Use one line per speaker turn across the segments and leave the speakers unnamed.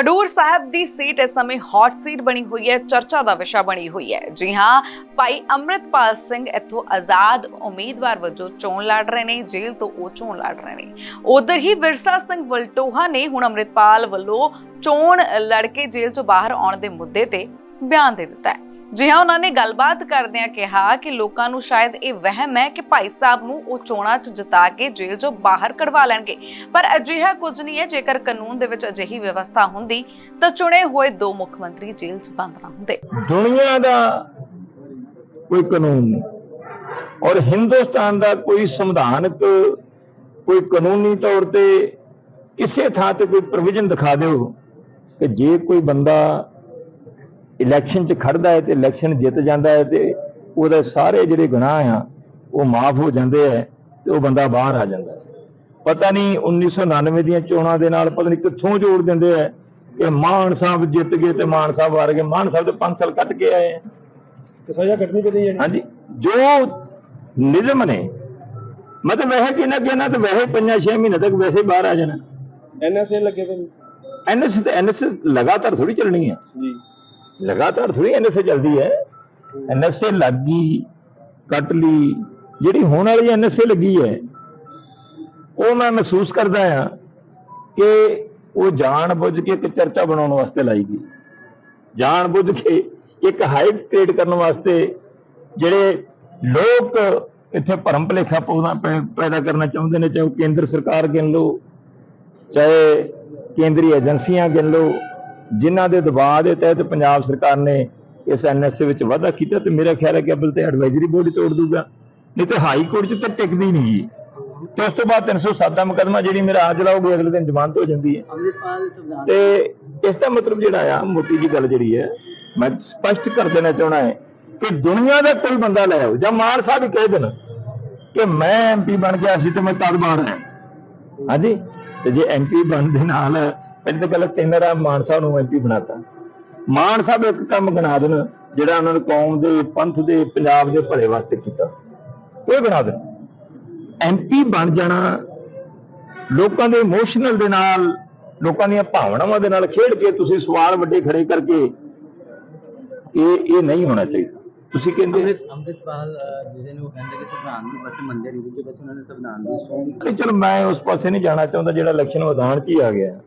ਖਡੂਰ ਸਾਹਿਬ ਦੀ seat ਇਸ ਸਮੇਂ hot seat ਬਣੀ ਹੋਈ ਹੈ, ਚਰਚਾ ਦਾ ਵਿਸ਼ਾ ਬਣੀ ਹੋਈ ਹੈ। ਜੀ ਹਾਂ, ਭਾਈ ਅੰਮ੍ਰਿਤਪਾਲ ਸਿੰਘ ਇੱਥੋਂ ਆਜ਼ਾਦ ਉਮੀਦਵਾਰ ਵਜੋਂ ਚੋਣ ਲੜ ਰਹੇ ਨੇ, ਜੇਲ੍ਹ ਤੋਂ ਉਹ ਚੋਣ ਲੜ ਰਹੇ ਨੇ। ਉਧਰ ਹੀ ਵਿਰਸਾ ਸਿੰਘ ਵਲਟੋਹਾ ਨੇ ਹੁਣ ਅੰਮ੍ਰਿਤਪਾਲ ਵੱਲੋਂ ਚੋਣ ਲੜ ਕੇ ਜੇਲ੍ਹ ਤੋਂ ਬਾਹਰ ਆਉਣ ਦੇ ਮੁੱਦੇ ਤੇ ਬਿਆਨ ਦੇ ਦਿੱਤਾ ਹੈ। ਜੀ ਹਾਂ ਉਹਨਾਂ ਨੇ ਗੱਲਬਾਤ ਕਰਦਿਆਂ ਕਿਹਾ ਕਿ ਲੋਕਾਂ ਨੂੰ ਸ਼ਾਇਦ ਇਹ ਵਹਿਮ ਹੈ ਕਿ ਭਾਈ ਸਾਹਿਬ ਨੂੰ ਉਹ ਚੋਣਾਂ 'ਚ ਜਿਤਾ ਕੇ ਜੇਲ੍ਹ 'ਚੋਂ ਬਾਹਰ ਕਢਵਾ ਲੈਣਗੇ। ਪਰ ਅਜਿਹਾ ਕੁਝ ਨਹੀਂ ਹੈ, ਜੇਕਰ ਕਾਨੂੰਨ ਦੇ ਵਿੱਚ ਅਜਿਹੀ ਵਿਵਸਥਾ ਹੁੰਦੀ, ਤਾਂ ਚੁਣੇ ਹੋਏ ਦੋ ਮੁੱਖ ਮੰਤਰੀ ਜੇਲ੍ਹ 'ਚ ਬੰਦ ਨਾ ਹੁੰਦੇ।
ਦੁਨੀਆ ਦਾ ਕੋਈ ਕਾਨੂੰਨ ਨਹੀਂ। ਔਰ ਹਿੰਦੁਸਤਾਨ ਦਾ ਕੋਈ ਸੰਵਿਧਾਨਕ ਕੋਈ ਕਾਨੂੰਨੀ ਤੌਰ ਤੇ ਕਿਸੇ ਥਾਂ ਤੇ ਕੋਈ ਪ੍ਰੋਵੀਜ਼ਨ ਦਿਖਾ ਦਿਓ ਕਿ ਜੇ ਕੋਈ ਬੰਦਾ ਇਲੈਕਸ਼ਨ 'ਚ ਖੜਦਾ ਹੈ ਤੇ ਇਲੈਕਸ਼ਨ ਜਿੱਤ ਜਾਂਦਾ ਹੈ ਤੇ ਉਹਦੇ ਸਾਰੇ ਜਿਹੜੇ ਗੁਨਾਹ ਆ ਉਹ ਮਾਫ ਹੋ ਜਾਂਦੇ ਆ ਤੇ ਉਹ ਬੰਦਾ ਬਾਹਰ ਆ ਜਾਂਦਾ ਪਤਾ ਨਹੀਂ 1999 ਦੀਆਂ ਚੋਣਾਂ ਦੇ ਨਾਲ ਪਤਾ ਨਹੀਂ ਕਿੱਥੋਂ ਜੋੜ ਦਿੰਦੇ ਆ ਕਿ ਮਾਨ ਸਾਹਿਬ ਜਿੱਤ ਗਏ ਤੇ ਮਾਨ ਸਾਹਿਬ ਹਾਰ ਗਏ। ਮਾਨ ਸਾਹਿਬ ਤੇ 5 ਸਾਲ ਕੱਟ ਕੇ ਆਏ ਆ
ਤੇ ਸਜ਼ਾ ਕੱਟਣੀ ਚਾਹੀਦੀ ਹੈ?
ਹਾਂਜੀ। ਜੋ ਨਿਯਮ ਨੇ ਮੈਂ ਤਾਂ ਵੈਸੇ ਕਿਹਾ ਕਿ ਨਾ ਤੇ ਵੈਸੇ 5-6 ਮਹੀਨੇ ਤੱਕ ਵੈਸੇ ਬਾਹਰ ਆ ਜਾਣਾ।
ਐਨਐਸਏ ਲੱਗੇ ਤੇ
ਐਨਐਸ ਤੇ ਐਨਐਸ ਲਗਾਤਾਰ ਥੋੜੀ ਚੱਲਣੀ ਹੈ।
ਜੀ।
ਲਗਾਤਾਰ ਥੋੜੀ ਐਨਐਸਏ ਚੱਲਦੀ ਹੈ। ਐਨਐਸਏ ਲੱਗੀ, ਕੱਟ ਲਈ, ਜਿਹੜੀ ਹੋਣ ਵਾਲੀ ਐਨਐਸਏ ਲੱਗੀ ਹੈ, ਉਹ ਮੈਂ ਮਹਿਸੂਸ ਕਰਦਾ ਆ ਕਿ ਉਹ ਜਾਣ ਬੁੱਝ ਕੇ ਇੱਕ ਚਰਚਾ ਬਣਾਉਣ ਵਾਸਤੇ ਲਾਈ ਗਈ। ਜਾਣ ਬੁੱਝ ਕੇ ਇੱਕ ਹਾਈਪ ਕ੍ਰੀਏਟ ਕਰਨ ਵਾਸਤੇ ਜਿਹੜੇ ਲੋਕ ਇੱਥੇ ਭਰਮ ਭੁਲੇਖਾ ਪਾਉਣਾ ਪੈ- ਪੈਦਾ ਕਰਨਾ ਚਾਹੁੰਦੇ ਨੇ, ਚਾਹੇ ਉਹ ਕੇਂਦਰ ਸਰਕਾਰ ਗਿਣ ਲਓ, ਚਾਹੇ ਕੇਂਦਰੀ ਏਜੰਸੀਆਂ ਗਿਣ ਲਓ ਜਿਨ੍ਹਾਂ ਦੇ ਦਬਾਅ ਦੇ ਤਹਿਤ ਪੰਜਾਬ ਸਰਕਾਰ ਨੇ ਇਸ ਐਨਐਸਏ ਵਿੱਚ ਵਾਧਾ ਕੀਤਾ ਤੇ ਮੇਰਾ ਖਿਆਲ ਹੈ ਕਿ ਅਬਲ ਤੇ ਐਡਵਾਈਜ਼ਰੀ ਬੋਰਡ ਤੋੜ ਦੂਗਾ। ਨਹੀਂ ਤੇ ਹਾਈ ਕੋਰਟ 'ਚ ਤਾਂ ਟਿਕਦੀ ਨਹੀਂ ਜੀ। ਤੇ ਉਸ ਤੋਂ ਬਾਅਦ 307 ਦਾ ਮੁਕੱਦਮਾ ਜਿਹੜੀ ਮੇਰਾ ਅੱਜ ਲਾਓਗੇ ਅਗਲੇ ਦਿਨ ਜ਼ਮਾਨਤ ਹੋ ਜਾਂਦੀ ਹੈ। ਤੇ ਇਸ ਦਾ ਮਤਲਬ ਜਿਹੜਾ ਆ ਮੋਟੀ ਜੀ ਗੱਲ ਜਿਹੜੀ ਹੈ ਮੈਂ ਸਪਸ਼ਟ ਕਰ ਦੇਣਾ ਚਾਹਣਾ ਹੈ ਕਿ ਦੁਨੀਆ ਦਾ ਕੋਈ ਬੰਦਾ ਲੈ ਆਓ ਜਾਂ ਮਾਨ ਸਾਹਿਬ ਹੀ ਕਹਿ ਦੇਣ ਕਿ ਮੈਂ ਐਮਪੀ ਬਣ ਗਿਆ ਸੀ ਤੇ ਮੈਂ ਤਦ ਬਾਹਰ ਹਾਂ ਹਾਂਜੀ? ਤੇ ਜੇ ਐਮਪੀ ਬਣਨ ਦੇ ਨਾਲ ਪਹਿਲੀ ਤਾਂ ਗੱਲ ਤਿੰਨ ਰਾ ਮਾਨ ਸਾਹਿਬ ਨੂੰ ਐਮਪੀ ਬਣਾਤਾ। ਮਾਨ ਸਾਹਿਬ ਇੱਕ ਕੰਮ ਗਣਾ ਦੇਣ ਜਿਹੜਾ ਉਹਨਾਂ ਨੇ ਕੌਮ ਦੇ ਪੰਥ ਦੇ ਪੰਜਾਬ ਦੇ ਭਲੇ ਵਾਸਤੇ ਕੀਤਾ। ਉਹ ਗਣਾ ਦੇਣ। ਐਮਪੀ ਬਣ ਜਾਣਾ ਲੋਕਾਂ ਦੇ ਇਮੋਸ਼ਨਲ ਦੇ ਨਾਲ ਲੋਕਾਂ ਦੀਆਂ ਭਾਵਨਾਵਾਂ ਦੇ ਨਾਲ ਖੇਡ ਕੇ ਤੁਸੀਂ ਸਵਾਲ ਵੱਡੇ ਖੜੇ ਕਰਕੇ ਇਹ ਇਹ ਨਹੀਂ ਹੋਣਾ ਚਾਹੀਦਾ। ਤੁਸੀਂ ਕਹਿੰਦੇ
ਅੰਮ੍ਰਿਤ ਅੰਮ੍ਰਿਤਪਾਲ ਜਿਹੜੇ ਨੇ ਕਹਿੰਦੇ ਕਿ ਸੰਵਿਧਾਨ ਨੂੰ ਬਸ ਮੰਨਦੇ ਨਹੀਂ ਕਿ ਬਸ ਉਹਨਾਂ ਨੇ ਸੰਵਿਧਾਨ ਦੀ ਸੋਚ
ਚਲੋ ਮੈਂ ਉਸ ਪਾਸੇ ਨਹੀਂ ਜਾਣਾ ਚਾਹੁੰਦਾ ਜਿਹੜਾ ਇਲੈਕਸ਼ਨ ਮੈਦਾਨ 'ਚ ਹੀ ਆ ਗਿਆ।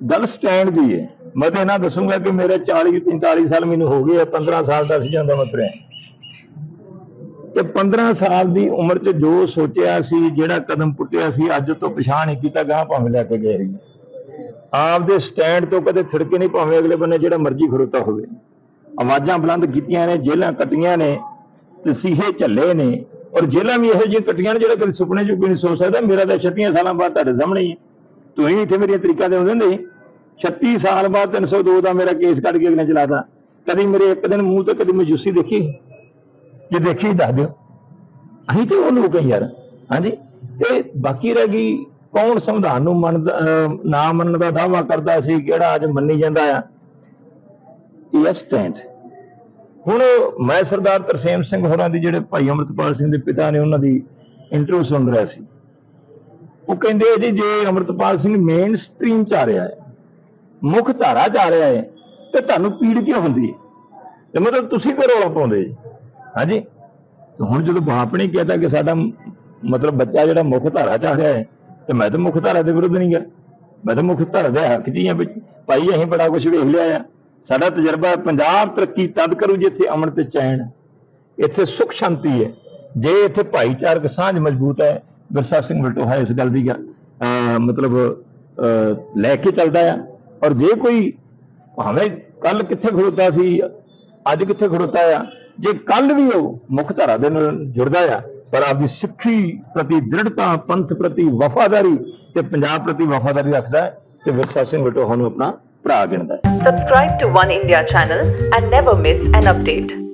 ਗੱਲ ਸਟੈਂਡ ਦੀ ਹੈ। ਮੈਂ ਤਾਂ ਇਹਨਾਂ ਦੱਸੂਗਾ ਕਿ ਮੇਰੇ 40 45 ਸਾਲ ਮੈਨੂੰ ਹੋ ਗਏ ਆ 15 ਸਾਲ ਦਾ ਸੀ ਜਾਂਦਾ ਮਤਲਬ ਤੇ 15 ਸਾਲ ਦੀ ਉਮਰ 'ਚ ਜੋ ਸੋਚਿਆ ਸੀ, ਜਿਹੜਾ ਕਦਮ ਪੁੱਟਿਆ ਸੀ, ਅੱਜ ਤੋਂ ਪਛਾਣ ਹੀ ਕੀਤਾ ਗਾਂ ਭਾਵੇਂ ਲੈ ਕੇ ਗਏ ਆਪ ਦੇ ਸਟੈਂਡ ਤੋਂ ਕਦੇ ਥਿੜਕੇ ਨਹੀਂ ਭਾਵੇਂ ਅਗਲੇ ਬੰਨੇ ਜਿਹੜਾ ਮਰਜ਼ੀ ਖੜੋਤਾ ਹੋਵੇ। ਆਵਾਜ਼ਾਂ ਬੁਲੰਦ ਕੀਤੀਆਂ ਨੇ ਜੇਲਾਂ ਕੱਟੀਆਂ ਨੇ, ਤਸੀਹੇ ਝੱਲੇ ਨੇ, ਔਰ ਜੇਲਾਂ ਵੀ ਇਹੋ ਜਿਹੀਆਂ ਕੱਟੀਆਂ ਨੇ, ਜਿਹੜਾ ਕਦੇ ਸੁਪਨੇ 'ਚ ਵੀ ਨਹੀਂ ਸੋਚ ਸਕਦਾ। ਮੇਰਾ ਤਾਂ 36 ਸਾਲਾਂ ਬਾਅਦ ਤੁਹਾਡੇ ਸਾਹਮਣੇ ਹੀ ਹੈ। ਤੁਸੀਂ ਇੱਥੇ ਮੇਰੀਆਂ ਤਰੀਕਾਂ ਦੇ ਹੁੰਦੇ ਹੁੰਦੇ ਸੀ। 36 ਸਾਲ ਬਾਅਦ 302 ਦਾ ਮੇਰਾ ਕੇਸ ਕੱਢ ਕੇ ਅਗਲੇ ਚਲਾਤਾ। ਕਦੀ ਮੇਰੇ ਇੱਕ ਦਿਨ ਮੂੰਹ ਤੇ, ਕਦੀ ਮਜੂਸੀ ਦੇਖੀ। ਜੇ ਦੇਖੀ ਦੱਸ ਦਿਓ। ਅਸੀਂ ਤੇ ਉਹ ਲੋਕ ਯਾਰ। ਹਾਂਜੀ। ਤੇ ਬਾਕੀ ਰਹਿ ਗਈ ਕੌਣ ਸੰਵਿਧਾਨ ਨੂੰ ਮੰਨਦਾ ਨਾ ਮੰਨਣ ਦਾ ਦਾਅਵਾ ਕਰਦਾ ਸੀ, ਕਿਹੜਾ ਅੱਜ ਮੰਨੀ ਜਾਂਦਾ ਆ। ਇਹ ਸਟੈਂਡ ਹੁਣ ਮੈਂ ਸਰਦਾਰ ਤਰਸੇਮ ਸਿੰਘ ਹੋਰਾਂ ਦੀ ਜਿਹੜੇ ਭਾਈ ਅਮਰਤਪਾਲ ਸਿੰਘ ਦੇ ਪਿਤਾ ਨੇ ਉਹਨਾਂ ਦੀ ਇੰਟਰਵਿਊ ਸੁਣ ਰਿਹਾ ਸੀ। ਉਹ ਕਹਿੰਦੇ ਜੀ, ਜੇ ਅਮਰਤਪਾਲ ਸਿੰਘ ਮੇਨ ਸਟ੍ਰੀਮ ਚ ਆ ਰਿਹਾ ਹੈ, ਮੁੱਖ ਧਾਰਾ ਚ ਆ ਰਿਹਾ ਹੈ, ਤੇ ਤੁਹਾਨੂੰ ਪੀੜ ਕਿਉਂ ਹੁੰਦੀ ਹੈ? ਤੇ ਮਤਲਬ ਤੁਸੀਂ ਕਿਉਂ ਰੌਲਾ ਪਾਉਂਦੇ ਜੀ? ਹਾਂਜੀ? ਹੁਣ ਜਦੋਂ ਬਾਪ ਨੇ ਕਹਿਤਾ ਕਿ ਸਾਡਾ ਮਤਲਬ ਬੱਚਾ ਜਿਹੜਾ ਮੁੱਖ ਧਾਰਾ ਚ ਆ ਰਿਹਾ ਹੈ, ਤੇ ਮੈਂ ਤਾਂ ਮੁੱਖ ਧਾਰਾ ਦੇ ਵਿਰੁੱਧ ਨਹੀਂ ਗਿਆ। ਮੈਂ ਤਾਂ ਮੁੱਖ ਧਾਰਾ ਦੇ ਹੱਕ 'ਚ ਆ ਭਾਈ ਅਸੀਂ ਬੜਾ ਕੁਝ ਵੇਖ ਲਿਆ ਆ। ਸਾਡਾ ਤਜਰਬਾ ਪੰਜਾਬ ਤਰੱਕੀ ਤਦ ਕਰੂ ਜਿੱਥੇ ਅਮਨ ਤੇ ਚੈਨ ਇੱਥੇ ਸੁਖ ਸ਼ਾਂਤੀ ਹੈ। ਜੇ ਇੱਥੇ ਭਾਈਚਾਰਕ ਸਾਂਝ ਮਜ਼ਬੂਤ ਹੈ ਵਿਰਸਾ ਸਿੰਘ ਵਲਟੋਹਾ ਇਸ ਗੱਲ ਦੀ ਮਤਲਬ ਲੈ ਕੇ ਚੱਲਦਾ ਆ ਔਰ ਜੇ ਕੋਈ ਭਾਵੇਂ ਕੱਲ ਕਿੱਥੇ ਖੜੋਤਾ ਸੀ, ਅੱਜ ਕਿੱਥੇ ਖੜੋਤਾ ਆ, ਜੇ ਕੱਲ ਵੀ ਉਹ ਮੁੱਖ ਧਾਰਾ ਦੇ ਨਾਲ ਜੁੜਦਾ ਆ, ਪਰ ਆਪਦੀ ਸਿੱਖੀ ਪ੍ਰਤੀ ਦ੍ਰਿੜਤਾ, ਪੰਥ ਪ੍ਰਤੀ ਵਫਾਦਾਰੀ ਤੇ ਪੰਜਾਬ ਪ੍ਰਤੀ ਵਫਾਦਾਰੀ ਰੱਖਦਾ ਹੈ, ਤੇ ਵਿਰਸਾ ਸਿੰਘ ਵਲਟੋਹਾ ਨੂੰ ਆਪਣਾ ਭਰਾ ਗਿਣਦਾ ਹੈ
Subscribe to One India channel and never miss an update.